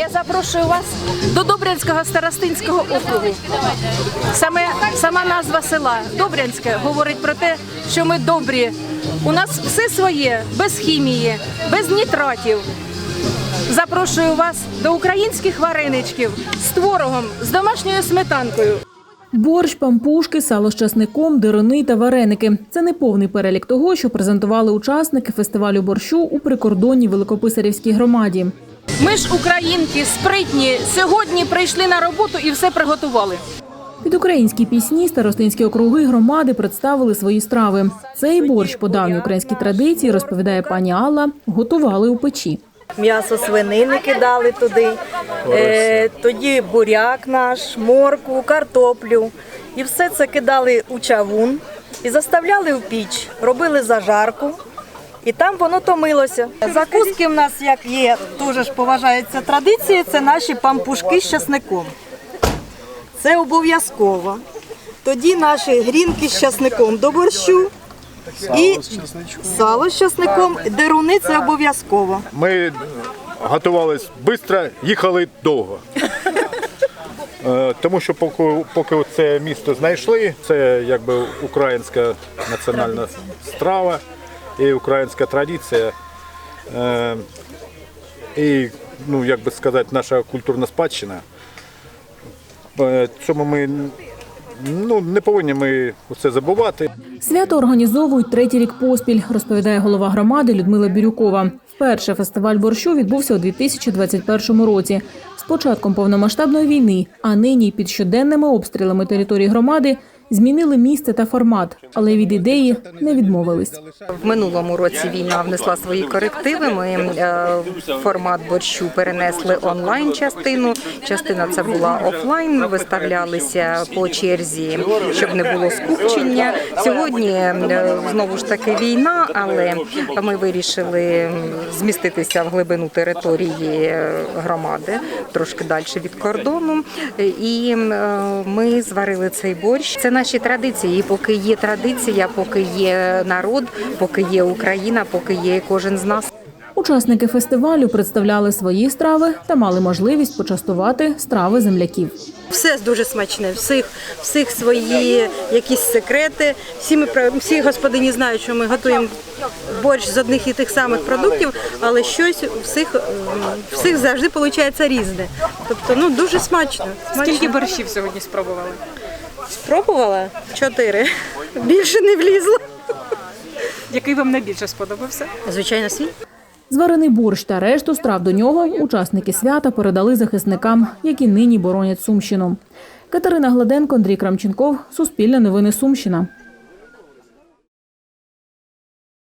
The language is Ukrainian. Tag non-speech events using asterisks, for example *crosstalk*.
Я запрошую вас до Добрянського старостинського округу. Саме сама назва села Добрянське говорить про те, що ми добрі. У нас все своє, без хімії, без нітратів. Запрошую вас до українських вареничків з творогом, з домашньою сметанкою. Борщ, пампушки, сало з часником, дирони та вареники це не повний перелік того, що презентували учасники фестивалю борщу у прикордонній Великописарівській громаді. Ми ж українки, спритні. Сьогодні прийшли на роботу і все приготували. Під українські пісні старостинські округи громади представили свої страви. Цей борщ по давній українській традиції, розповідає пані Алла, готували у печі. М'ясо свинини кидали туди, е, тоді буряк наш, моркву, картоплю. І все це кидали у чавун і заставляли в піч, робили зажарку. І там воно томилося. Закуски в нас, як є, дуже ж поважається традиція, це наші пампушки з часником. Це обов'язково. Тоді наші грінки з часником до борщу і сало з часником, деруни це обов'язково. Ми готувалися швидко, їхали довго. *laughs* Е, Тому що поки, поки це місто знайшли, це якби українська національна страва і українська традиція. Е, І, ну, як би сказати, наша культурна спадщина. Е, Цьому ми ну, не повинні ми це забувати. Свято організовують третій рік поспіль, розповідає голова громади Людмила Бірюкова. Вперше фестиваль борщу відбувся у 2021 році. З початком повномасштабної війни, а нині під щоденними обстрілами території громади змінили місце та формат, але від ідеї не відмовились. В минулому році війна внесла свої корективи. Ми е, формат борщу перенесли онлайн частину. Частина це була офлайн. Виставлялися по черзі, щоб не було скупчення. Сьогодні е, знову ж таки війна, але ми вирішили зміститися в глибину території е, громади, трошки далі від кордону. І ми зварили цей борщ. Це наші традиції. І поки є традиція, поки є народ, поки є Україна, поки є кожен з нас. Учасники фестивалю представляли свої страви та мали можливість почастувати страви земляків. Все дуже смачне, всіх, всіх свої якісь секрети. Всі ми всі господині знають, що ми готуємо борщ з одних і тих самих продуктів, але щось всіх, всіх завжди виходить різне. Тобто, ну дуже смачно. смачно. Скільки борщів сьогодні спробували? Спробувала? Чотири. Більше не влізло. Який вам найбільше сподобався? Звичайно, свій. Зварений борщ та решту страв до нього учасники свята передали захисникам, які нині боронять Сумщину. Катерина Гладенко, Андрій Крамченков, Суспільне новини Сумщина.